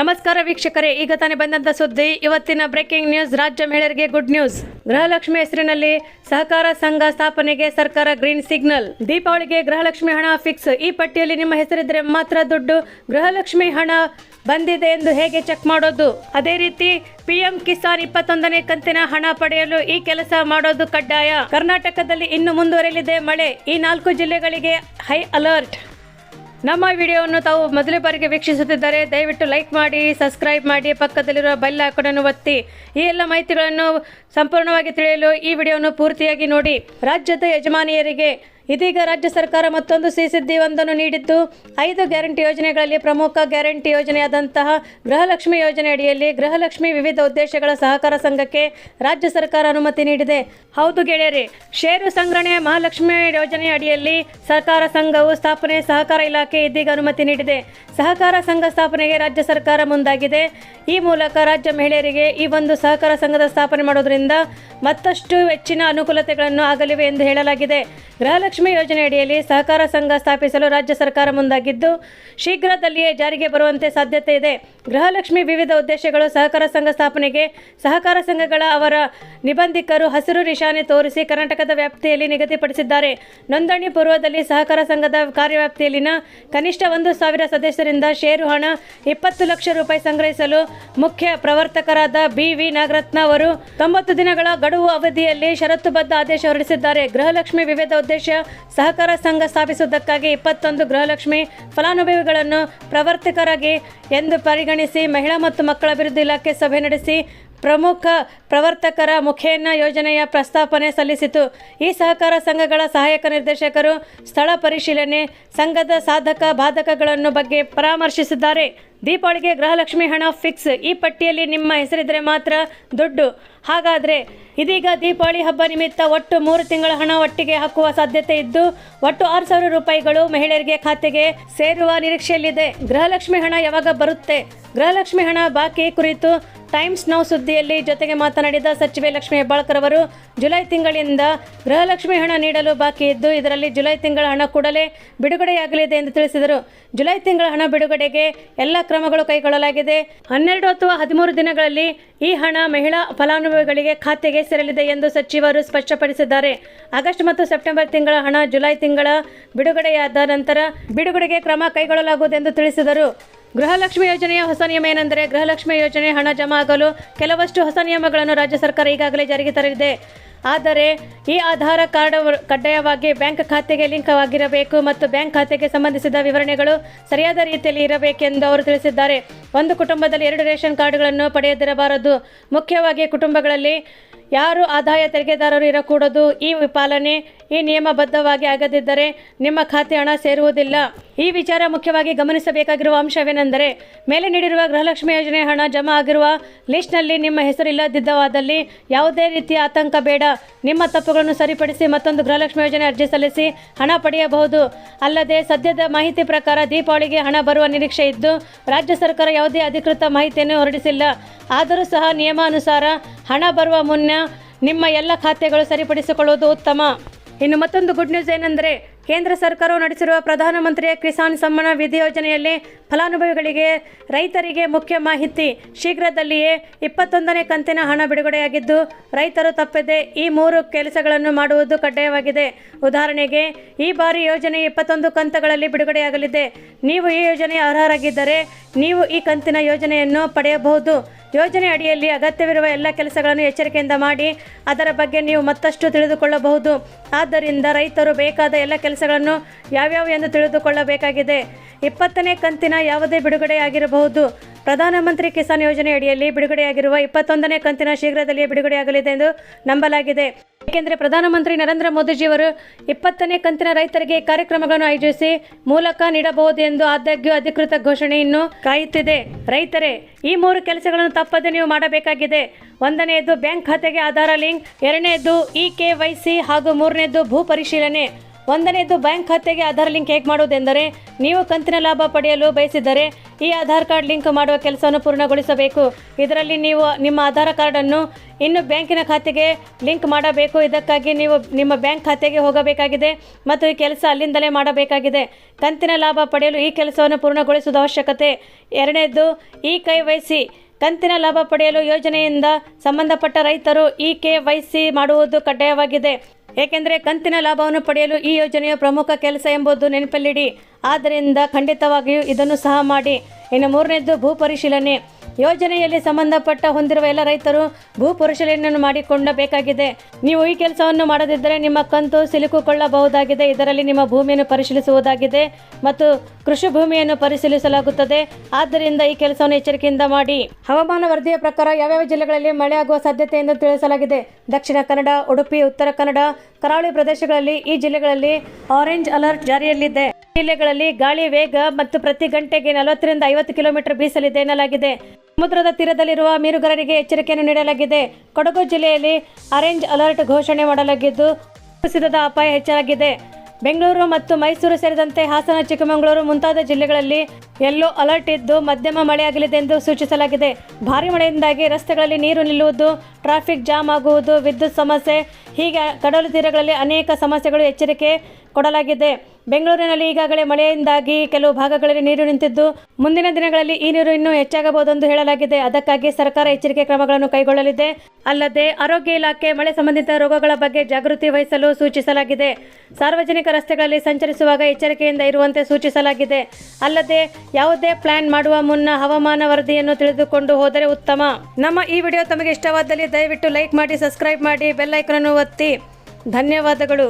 ನಮಸ್ಕಾರ ವೀಕ್ಷಕರೇ, ಈಗ ತಾನೇ ಬಂದಂತ ಸುದ್ದಿ. ಇವತ್ತಿನ ಬ್ರೇಕಿಂಗ್ ನ್ಯೂಸ್ ರಾಜ್ಯ ಮಹಿಳೆಯರಿಗೆ ಗುಡ್ ನ್ಯೂಸ್ ಗೃಹಲಕ್ಷ್ಮಿ ಹೆಸರಿನಲ್ಲಿ ಸಹಕಾರ ಸಂಘ ಸ್ಥಾಪನೆಗೆ ಸರ್ಕಾರ ಗ್ರೀನ್ ಸಿಗ್ನಲ್ ದೀಪಾವಳಿಗೆ ಗೃಹಲಕ್ಷ್ಮಿ ಹಣ ಫಿಕ್ಸ್ ಈ ಪಟ್ಟಿಯಲ್ಲಿ ನಿಮ್ಮ ಹೆಸರಿದ್ರೆ ಮಾತ್ರ ದುಡ್ಡು ಗೃಹಲಕ್ಷ್ಮಿ ಹಣ ಬಂದಿದೆ ಎಂದು ಹೇಗೆ ಚೆಕ್ ಮಾಡೋದು? ಅದೇ ರೀತಿ ಪಿಎಂ ಕಿಸಾನ್ ಇಪ್ಪತ್ತೊಂದನೇ ಕಂತಿನ ಹಣ ಪಡೆಯಲು ಈ ಕೆಲಸ ಮಾಡೋದು ಕಡ್ಡಾಯ. ಕರ್ನಾಟಕದಲ್ಲಿ ಇನ್ನು ಮುಂದುವರೆಯಲಿದೆ ಮಳೆ. ಈ ನಾಲ್ಕು ಜಿಲ್ಲೆಗಳಿಗೆ ಹೈ ಅಲರ್ಟ್ ನಮ್ಮ ವಿಡಿಯೋವನ್ನು ತಾವು ಮೊದಲ ಬಾರಿಗೆ ವೀಕ್ಷಿಸುತ್ತಿದ್ದರೆ ದಯವಿಟ್ಟು ಲೈಕ್ ಮಾಡಿ, ಸಬ್ಸ್ಕ್ರೈಬ್ ಮಾಡಿ, ಪಕ್ಕದಲ್ಲಿರುವ ಬೆಲ್ ಹಾಕೋಣನ್ನು ಒತ್ತಿ. ಈ ಎಲ್ಲ ಮಾಹಿತಿಗಳನ್ನು ಸಂಪೂರ್ಣವಾಗಿ ತಿಳಿಯಲು ಈ ವಿಡಿಯೋವನ್ನು ಪೂರ್ತಿಯಾಗಿ ನೋಡಿ. ರಾಜ್ಯದ ಯಜಮಾನಿಯರಿಗೆ ಇದೀಗ ರಾಜ್ಯ ಸರ್ಕಾರ ಮತ್ತೊಂದು ಸಿಹಿ ಒಂದನ್ನು ನೀಡಿದ್ದು ಐದು ಗ್ಯಾರಂಟಿ ಯೋಜನೆಗಳಲ್ಲಿ ಪ್ರಮುಖ ಗ್ಯಾರಂಟಿ ಯೋಜನೆಯಾದಂತಹ ಗೃಹಲಕ್ಷ್ಮಿ ಯೋಜನೆ ಅಡಿಯಲ್ಲಿ ಗೃಹಲಕ್ಷ್ಮಿ ವಿವಿಧ ಉದ್ದೇಶಗಳ ಸಹಕಾರ ಸಂಘಕ್ಕೆ ರಾಜ್ಯ ಸರ್ಕಾರ ಅನುಮತಿ ನೀಡಿದೆ. ಹೌದು ಗೆಳೆಯರೇ, ಷೇರು ಸಂಗ್ರಹಣೆ ಮಹಾಲಕ್ಷ್ಮಿ ಯೋಜನೆ ಅಡಿಯಲ್ಲಿ ಸಹಕಾರ ಸಂಘವು ಸ್ಥಾಪನೆ ಸಹಕಾರ ಇಲಾಖೆ ಇದೀಗ ಅನುಮತಿ ನೀಡಿದೆ. ಸಹಕಾರ ಸಂಘ ಸ್ಥಾಪನೆಗೆ ರಾಜ್ಯ ಸರ್ಕಾರ ಮುಂದಾಗಿದೆ. ಈ ಮೂಲಕ ರಾಜ್ಯ ಮಹಿಳೆಯರಿಗೆ ಈ ಒಂದು ಸಹಕಾರ ಸಂಘದ ಸ್ಥಾಪನೆ ಮಾಡೋದರಿಂದ ಮತ್ತಷ್ಟು ಹೆಚ್ಚಿನ ಅನುಕೂಲತೆಗಳನ್ನು ಆಗಲಿವೆ ಎಂದು ಹೇಳಲಾಗಿದೆ. ಗೃಹಲಕ್ಷ್ಮಿ ಯೋಜನೆ ಅಡಿಯಲ್ಲಿ ಸಹಕಾರ ಸಂಘ ಸ್ಥಾಪಿಸಲು ರಾಜ್ಯ ಸರ್ಕಾರ ಮುಂದಾಗಿದ್ದು, ಶೀಘ್ರದಲ್ಲಿಯೇ ಜಾರಿಗೆ ಬರುವಂತೆ ಸಾಧ್ಯತೆ ಇದೆ. ಗೃಹಲಕ್ಷ್ಮಿ ವಿವಿಧ ಉದ್ದೇಶಗಳು ಸಹಕಾರ ಸಂಘ ಸ್ಥಾಪನೆಗೆ, ಸಹಕಾರ ಸಂಘಗಳ ಅವರ ನಿಬಂಧಿಕರು ಹಸಿರು ನಿಶಾನೆ ತೋರಿಸಿ ಕರ್ನಾಟಕದ ವ್ಯಾಪ್ತಿಯಲ್ಲಿ ನಿಗದಿಪಡಿಸಿದ್ದಾರೆ. ನೋಂದಣಿ ಪೂರ್ವದಲ್ಲಿ ಸಹಕಾರ ಸಂಘದ ಕಾರ್ಯವ್ಯಾಪ್ತಿಯಲ್ಲಿನ ಕನಿಷ್ಠ ಒಂದು ಸಾವಿರ ಸದಸ್ಯರಿಂದ ಷೇರು ಹಣ ಇಪ್ಪತ್ತು ಲಕ್ಷ ರೂಪಾಯಿ ಸಂಗ್ರಹಿಸಲು ಮುಖ್ಯ ಪ್ರವರ್ತಕರಾದ ಬಿ. ವಿ. ನಾಗರತ್ನ ಅವರು ತೊಂಬತ್ತು ದಿನಗಳ ಗಡುವು ಅವಧಿಯಲ್ಲಿ ಷರತ್ತುಬದ್ಧ ಆದೇಶ ಹೊರಡಿಸಿದ್ದಾರೆ. ಗೃಹಲಕ್ಷ್ಮಿ ವಿವಿಧ ಉದ್ದೇಶ ಸಹಕಾರ ಸಂಘ ಸ್ಥಾಪಿಸುವುದಕ್ಕಾಗಿ ಇಪ್ಪತ್ತೊಂದು ಗೃಹಲಕ್ಷ್ಮಿ ಫಲಾನುಭವಿಗಳನ್ನು ಪ್ರವರ್ತಕರಾಗಿ ಎಂದು ಪರಿಗಣಿಸಿ ಮಹಿಳಾ ಮತ್ತು ಮಕ್ಕಳ ಅಭಿವೃದ್ಧಿ ಇಲಾಖೆ ಸಭೆ ನಡೆಸಿ ಪ್ರಮುಖ ಪ್ರವರ್ತಕರ ಮುಖೇನ ಯೋಜನೆಯ ಪ್ರಸ್ತಾಪನೆ ಸಲ್ಲಿಸಿತು. ಈ ಸಹಕಾರ ಸಂಘಗಳ ಸಹಾಯಕ ನಿರ್ದೇಶಕರು ಸ್ಥಳ ಪರಿಶೀಲನೆ ಸಂಘದ ಸಾಧಕ ಬಾಧಕಗಳನ್ನು ಬಗ್ಗೆ ಪರಾಮರ್ಶಿಸಿದ್ದಾರೆ. ದೀಪಾವಳಿಗೆ ಗೃಹಲಕ್ಷ್ಮಿ ಹಣ ಫಿಕ್ಸ್. ಈ ಪಟ್ಟಿಯಲ್ಲಿ ನಿಮ್ಮ ಹೆಸರಿದ್ರೆ ಮಾತ್ರ ದುಡ್ಡು. ಹಾಗಾದರೆ ಇದೀಗ ದೀಪಾವಳಿ ಹಬ್ಬ ನಿಮಿತ್ತ ಒಟ್ಟು ಮೂರು ತಿಂಗಳ ಹಣ ಒಟ್ಟಿಗೆ ಹಾಕುವ ಸಾಧ್ಯತೆ ಇದ್ದು, ಒಟ್ಟು ಆರು ಸಾವಿರ ರೂಪಾಯಿಗಳು ಮಹಿಳೆಯರಿಗೆ ಖಾತೆಗೆ ಸೇರುವ ನಿರೀಕ್ಷೆಯಲ್ಲಿದೆ. ಗೃಹಲಕ್ಷ್ಮಿ ಹಣ ಯಾವಾಗ ಬರುತ್ತೆ? ಗೃಹಲಕ್ಷ್ಮಿ ಹಣ ಬಾಕಿ ಕುರಿತು ಟೈಮ್ಸ್ ನೌ ಸುದ್ದಿಯಲ್ಲಿ ಜೊತೆಗೆ ಮಾತನಾಡಿದ ಸಚಿವೆ ಲಕ್ಷ್ಮೀ ಹೆಬ್ಬಾಳ್ಕರ್ ಅವರು, ಜುಲೈ ತಿಂಗಳಿಂದ ಗೃಹಲಕ್ಷ್ಮಿ ಹಣ ನೀಡಲು ಬಾಕಿ ಇದ್ದು, ಇದರಲ್ಲಿ ಜುಲೈ ತಿಂಗಳ ಹಣ ಕೂಡಲೇ ಬಿಡುಗಡೆಯಾಗಲಿದೆ ಎಂದು ತಿಳಿಸಿದರು. ಜುಲೈ ತಿಂಗಳ ಹಣ ಬಿಡುಗಡೆಗೆ ಎಲ್ಲ ಕ್ರಮಗಳು ಕೈಗೊಳ್ಳಲಾಗಿದೆ. ಹನ್ನೆರಡು ಅಥವಾ ಹದಿಮೂರು ದಿನಗಳಲ್ಲಿ ಈ ಹಣ ಮಹಿಳಾ ಫಲಾನುಭವಿಗಳಿಗೆ ಖಾತೆಗೆ ಸೇರಲಿದೆ ಎಂದು ಸಚಿವರು ಸ್ಪಷ್ಟಪಡಿಸಿದ್ದಾರೆ. ಆಗಸ್ಟ್ ಮತ್ತು ಸೆಪ್ಟೆಂಬರ್ ತಿಂಗಳ ಹಣ ಜುಲೈ ತಿಂಗಳ ಬಿಡುಗಡೆಯಾದ ನಂತರ ಬಿಡುಗಡೆಗೆ ಕ್ರಮ ಕೈಗೊಳ್ಳಲಾಗುವುದು ಎಂದು ತಿಳಿಸಿದರು. ಗೃಹಲಕ್ಷ್ಮಿ ಯೋಜನೆಯ ಹೊಸ ನಿಯಮ ಏನೆಂದರೆ ಗೃಹಲಕ್ಷ್ಮಿ ಯೋಜನೆ ಹಣ ಜಮಾ ಆಗಲು ಕೆಲವಷ್ಟು ಹೊಸ ನಿಯಮಗಳನ್ನು ರಾಜ್ಯ ಸರ್ಕಾರ ಈಗಾಗಲೇ ಜಾರಿಗೆ ತರಲಿದೆ. ಆದರೆ ಈ ಆಧಾರ ಕಾರ್ಡ್ ಕಡ್ಡಾಯವಾಗಿ ಬ್ಯಾಂಕ್ ಖಾತೆಗೆ ಲಿಂಕ್ ಆಗಿರಬೇಕು ಮತ್ತು ಬ್ಯಾಂಕ್ ಖಾತೆಗೆ ಸಂಬಂಧಿಸಿದ ವಿವರಣೆಗಳು ಸರಿಯಾದ ರೀತಿಯಲ್ಲಿ ಇರಬೇಕೆಂದು ಅವರು ತಿಳಿಸಿದ್ದಾರೆ. ಒಂದು ಕುಟುಂಬದಲ್ಲಿ ಎರಡು ರೇಷನ್ ಕಾರ್ಡ್ಗಳನ್ನು ಪಡೆಯದಿರಬಾರದು. ಮುಖ್ಯವಾಗಿ ಕುಟುಂಬಗಳಲ್ಲಿ ಯಾರು ಆದಾಯ ತೆರಿಗೆದಾರರು ಇರಕೂಡದು. ಈ ಪಾಲನೆ ಈ ನಿಯಮಬದ್ಧವಾಗಿ ಆಗದಿದ್ದರೆ ನಿಮ್ಮ ಖಾತೆ ಹಣ ಸೇರುವುದಿಲ್ಲ. ಈ ವಿಚಾರ ಮುಖ್ಯವಾಗಿ ಗಮನಿಸಬೇಕಾಗಿರುವ ಅಂಶವೇನೆಂದರೆ, ಮೇಲೆ ನೀಡಿರುವ ಗೃಹಲಕ್ಷ್ಮಿ ಯೋಜನೆ ಹಣ ಜಮಾ ಆಗಿರುವ ಲಿಸ್ಟ್ನಲ್ಲಿ ನಿಮ್ಮ ಹೆಸರಿಲ್ಲದಿದ್ದವಾದಲ್ಲಿ ಯಾವುದೇ ರೀತಿಯ ಆತಂಕ ಬೇಡ. ನಿಮ್ಮ ತಪ್ಪುಗಳನ್ನು ಸರಿಪಡಿಸಿ ಮತ್ತೊಂದು ಗೃಹಲಕ್ಷ್ಮಿ ಯೋಜನೆ ಅರ್ಜಿ ಸಲ್ಲಿಸಿ ಹಣ ಪಡೆಯಬಹುದು. ಅಲ್ಲದೆ ಸದ್ಯದ ಮಾಹಿತಿ ಪ್ರಕಾರ ದೀಪಾವಳಿಗೆ ಹಣ ಬರುವ ನಿರೀಕ್ಷೆ ಇದ್ದು, ರಾಜ್ಯ ಸರ್ಕಾರ ಯಾವುದೇ ಅಧಿಕೃತ ಮಾಹಿತಿಯನ್ನು ಹೊರಡಿಸಿಲ್ಲ. ಆದರೂ ಸಹ ನಿಯಮಾನುಸಾರ ಹಣ ಬರುವ ಮುನ್ನ ನಿಮ್ಮ ಎಲ್ಲ ಖಾತೆಗಳು ಸರಿಪಡಿಸಿಕೊಳ್ಳುವುದು ಉತ್ತಮ. ಇನ್ನು ಮತ್ತೊಂದು ಗುಡ್ ನ್ಯೂಸ್ ಏನೆಂದರೆ ಕೇಂದ್ರ ಸರ್ಕಾರವು ನಡೆಸಿರುವ ಪ್ರಧಾನಮಂತ್ರಿ ಕಿಸಾನ್ ಸಮ್ಮಾನ ವಿಧಿ ಯೋಜನೆಯಲ್ಲಿ ಫಲಾನುಭವಿಗಳಿಗೆ ರೈತರಿಗೆ ಮುಖ್ಯ ಮಾಹಿತಿ. ಶೀಘ್ರದಲ್ಲಿಯೇ ಇಪ್ಪತ್ತೊಂದನೇ ಕಂತಿನ ಹಣ ಬಿಡುಗಡೆಯಾಗಿದ್ದು, ರೈತರು ತಪ್ಪದೆ ಈ ಮೂರು ಕೆಲಸಗಳನ್ನು ಮಾಡುವುದು ಕಡ್ಡಾಯವಾಗಿದೆ. ಉದಾಹರಣೆಗೆ, ಈ ಬಾರಿ ಯೋಜನೆ ಇಪ್ಪತ್ತೊಂದು ಕಂತುಗಳಲ್ಲಿ ಬಿಡುಗಡೆಯಾಗಲಿದೆ. ನೀವು ಈ ಯೋಜನೆ ಅರ್ಹರಾಗಿದ್ದರೆ ನೀವು ಈ ಕಂತಿನ ಯೋಜನೆಯನ್ನು ಪಡೆಯಬಹುದು. ಯೋಜನೆ ಅಡಿಯಲ್ಲಿ ಅಗತ್ಯವಿರುವ ಎಲ್ಲ ಕೆಲಸಗಳನ್ನು ಎಚ್ಚರಿಕೆಯಿಂದ ಮಾಡಿ, ಅದರ ಬಗ್ಗೆ ನೀವು ಮತ್ತಷ್ಟು ತಿಳಿದುಕೊಳ್ಳಬಹುದು. ಆದ್ದರಿಂದ ರೈತರು ಬೇಕಾದ ಎಲ್ಲ ಕೆಲಸಗಳನ್ನು ಯಾವ್ಯಾವು ಎಂದು ತಿಳಿದುಕೊಳ್ಳಬೇಕಾಗಿದೆ. ಇಪ್ಪತ್ತನೇ ಕಂತಿನ ಯಾವುದೇ ಬಿಡುಗಡೆಯಾಗಿರಬಹುದು. ಪ್ರಧಾನಮಂತ್ರಿ ಕಿಸಾನ್ ಯೋಜನೆ ಅಡಿಯಲ್ಲಿ ಬಿಡುಗಡೆಯಾಗಿರುವ ಇಪ್ಪತ್ತೊಂದನೇ ಕಂತಿನ ಶೀಘ್ರದಲ್ಲಿಯೇ ಬಿಡುಗಡೆಯಾಗಲಿದೆ ಎಂದು ನಂಬಲಾಗಿದೆ. ಏಕೆಂದರೆ ಪ್ರಧಾನಮಂತ್ರಿ ನರೇಂದ್ರ ಮೋದಿಜಿಯವರು ಇಪ್ಪತ್ತನೇ ಕಂತಿನ ರೈತರಿಗೆ ಕಾರ್ಯಕ್ರಮಗಳನ್ನು ಆಯೋಜಿಸಿ ಮೂಲಕ ನೀಡಬಹುದು ಎಂದು ಆದಾಗ್ಯೂ ಅಧಿಕೃತ ಘೋಷಣೆಯನ್ನು ಕಾಯುತ್ತಿದೆ. ರೈತರೇ, ಈ ಮೂರು ಕೆಲಸಗಳನ್ನು ತಪ್ಪದೆ ನೀವು ಮಾಡಬೇಕಾಗಿದೆ. ಒಂದನೆಯದು ಬ್ಯಾಂಕ್ ಖಾತೆಗೆ ಆಧಾರ ಲಿಂಕ್, ಎರಡನೆಯದು ಇ ಕೆ ಹಾಗೂ ಮೂರನೆಯದು ಭೂ ಪರಿಶೀಲನೆ. ಒಂದನೇದು ಬ್ಯಾಂಕ್ ಖಾತೆಗೆ ಆಧಾರ್ ಲಿಂಕ್ ಹೇಗೆ ಮಾಡುವುದೆಂದರೆ ನೀವು ಕಂತಿನ ಲಾಭ ಪಡೆಯಲು ಬಯಸಿದ್ದರೆ ಈ ಆಧಾರ್ ಕಾರ್ಡ್ ಲಿಂಕ್ ಮಾಡುವ ಕೆಲಸವನ್ನು ಪೂರ್ಣಗೊಳಿಸಬೇಕು. ಇದರಲ್ಲಿ ನೀವು ನಿಮ್ಮ ಆಧಾರ್ ಕಾರ್ಡನ್ನು ಇನ್ನು ಬ್ಯಾಂಕಿನ ಖಾತೆಗೆ ಲಿಂಕ್ ಮಾಡಬೇಕು. ಇದಕ್ಕಾಗಿ ನೀವು ನಿಮ್ಮ ಬ್ಯಾಂಕ್ ಖಾತೆಗೆ ಹೋಗಬೇಕಾಗಿದೆ ಮತ್ತು ಈ ಕೆಲಸ ಅಲ್ಲಿಂದಲೇ ಮಾಡಬೇಕಾಗಿದೆ. ಕಂತಿನ ಲಾಭ ಪಡೆಯಲು ಈ ಕೆಲಸವನ್ನು ಪೂರ್ಣಗೊಳಿಸುವುದು ಅವಶ್ಯಕತೆ. ಎರಡನೇದು ಈ ಕೈ ವಹಿಸಿ ಕಂತಿನ ಲಾಭ ಪಡೆಯಲು ಯೋಜನೆಯಿಂದ ಸಂಬಂಧಪಟ್ಟ ರೈತರು ಈ ಕೆ ವೈ ಮಾಡುವುದು ಕಡ್ಡಾಯವಾಗಿದೆ. ಏಕೆಂದರೆ ಕಂತಿನ ಲಾಭವನ್ನು ಪಡೆಯಲು ಈ ಯೋಜನೆಯ ಪ್ರಮುಖ ಕೆಲಸ ಎಂಬುದು ನೆನಪಲ್ಲಿಡಿ. ಆದ್ದರಿಂದ ಖಂಡಿತವಾಗಿಯೂ ಇದನ್ನು ಸಹ ಮಾಡಿ. ಇನ್ನು ಮೂರನೇದ್ದು ಭೂ ಪರಿಶೀಲನೆ ಯೋಜನೆಯಲ್ಲಿ ಸಂಬಂಧಪಟ್ಟ ಹೊಂದಿರುವ ಎಲ್ಲ ರೈತರು ಭೂ ಪರಿಶೀಲನೆಯನ್ನು ಮಾಡಿಕೊಳ್ಳಬೇಕಾಗಿದೆ ನೀವು ಈ ಕೆಲಸವನ್ನು ಮಾಡದಿದ್ದರೆ ನಿಮ್ಮ ಕಂತು ಸಿಲುಕಿಕೊಳ್ಳಬಹುದಾಗಿದೆ. ಇದರಲ್ಲಿ ನಿಮ್ಮ ಭೂಮಿಯನ್ನು ಪರಿಶೀಲಿಸುವುದಾಗಿದೆ ಮತ್ತು ಕೃಷಿ ಭೂಮಿಯನ್ನು ಪರಿಶೀಲಿಸಲಾಗುತ್ತದೆ. ಆದ್ದರಿಂದ ಈ ಕೆಲಸವನ್ನು ಎಚ್ಚರಿಕೆಯಿಂದ ಮಾಡಿ. ಹವಾಮಾನ ವರದಿಯ ಪ್ರಕಾರ ಯಾವ್ಯಾವ ಜಿಲ್ಲೆಗಳಲ್ಲಿ ಮಳೆ ಆಗುವ ಸಾಧ್ಯತೆ ಎಂದು ತಿಳಿಸಲಾಗಿದೆ. ದಕ್ಷಿಣ ಕನ್ನಡ, ಉಡುಪಿ, ಉತ್ತರ ಕನ್ನಡ, ಕರಾವಳಿ ಪ್ರದೇಶಗಳಲ್ಲಿ ಈ ಜಿಲ್ಲೆಗಳಲ್ಲಿ ಆರೆಂಜ್ ಅಲರ್ಟ್ ಜಾರಿಯಲ್ಲಿದೆ. ಜಿಲ್ಲೆಗಳಲ್ಲಿ ಗಾಳಿ, ವೇಗ ಮತ್ತು ಪ್ರತಿ ಗಂಟೆಗೆ ನಲವತ್ತರಿಂದ ಐವತ್ತು ಕಿಲೋಮೀಟರ್ ಬೀಸಲಿದೆ ಎನ್ನಲಾಗಿದೆ. ಸಮುದ್ರದ ತೀರದಲ್ಲಿರುವ ಮೀನುಗಾರರಿಗೆ ಎಚ್ಚರಿಕೆಯನ್ನು ನೀಡಲಾಗಿದೆ. ಕೊಡಗು ಜಿಲ್ಲೆಯಲ್ಲಿ ಆರೆಂಜ್ ಅಲರ್ಟ್ ಘೋಷಣೆ ಮಾಡಲಾಗಿದ್ದು, ಕುಸಿತದ ಅಪಾಯ ಹೆಚ್ಚಾಗಿದೆ. ಬೆಂಗಳೂರು ಮತ್ತು ಮೈಸೂರು ಸೇರಿದಂತೆ ಹಾಸನ, ಚಿಕ್ಕಮಗಳೂರು ಮುಂತಾದ ಜಿಲ್ಲೆಗಳಲ್ಲಿ ಯೆಲ್ಲೋ ಅಲರ್ಟ್ ಇದ್ದು ಮಧ್ಯಮ ಮಳೆಯಾಗಲಿದೆ ಎಂದು ಸೂಚಿಸಲಾಗಿದೆ. ಭಾರಿ ಮಳೆಯಿಂದಾಗಿ ರಸ್ತೆಗಳಲ್ಲಿ ನೀರು ನಿಲ್ಲುವುದು, ಟ್ರಾಫಿಕ್ ಜಾಮ್ ಆಗುವುದು, ವಿದ್ಯುತ್ ಸಮಸ್ಯೆ, ಹೀಗೆ ಕಡಲು ತೀರಗಳಲ್ಲಿ ಅನೇಕ ಸಮಸ್ಯೆಗಳು ಎಚ್ಚರಿಕೆ ಕೊಡಲಾಗಿದೆ. ಬೆಂಗಳೂರಿನಲ್ಲಿ ಈಗಾಗಲೇ ಮಳೆಯಿಂದಾಗಿ ಕೆಲವು ಭಾಗಗಳಲ್ಲಿ ನೀರು ನಿಂತಿದ್ದು, ಮುಂದಿನ ದಿನಗಳಲ್ಲಿ ಈ ನೀರು ಇನ್ನೂ ಹೆಚ್ಚಾಗಬಹುದೆಂದು ಹೇಳಲಾಗಿದೆ. ಅದಕ್ಕಾಗಿ ಸರ್ಕಾರ ಎಚ್ಚರಿಕೆ ಕ್ರಮಗಳನ್ನು ಕೈಗೊಳ್ಳಲಿದೆ. ಅಲ್ಲದೆ ಆರೋಗ್ಯ ಇಲಾಖೆ ಮಳೆ ಸಂಬಂಧಿತ ರೋಗಗಳ ಬಗ್ಗೆ ಜಾಗೃತಿ ವಹಿಸಲು ಸೂಚಿಸಲಾಗಿದೆ. ಸಾರ್ವಜನಿಕ ರಸ್ತೆಗಳಲ್ಲಿ ಸಂಚರಿಸುವಾಗ ಎಚ್ಚರಿಕೆಯಿಂದ ಇರುವಂತೆ ಸೂಚಿಸಲಾಗಿದೆ. ಅಲ್ಲದೆ ಯಾವುದೇ ಪ್ಲಾನ್ ಮಾಡುವ ಮುನ್ನ ಹವಾಮಾನ ವರದಿಯನ್ನು ತಿಳಿದುಕೊಂಡು ಹೋದರೆ ಉತ್ತಮ. ನಮ್ಮ ಈ ವಿಡಿಯೋ ತಮಗೆ ಇಷ್ಟವಾದಲ್ಲಿ ದಯವಿಟ್ಟು ಲೈಕ್ ಮಾಡಿ ಸಬ್ಸ್ಕ್ರೈಬ್ ಮಾಡಿ ಬೆಲ್ ಐಕನ್ ಅನ್ನು ಒತ್ತಿ. ಧನ್ಯವಾದಗಳು.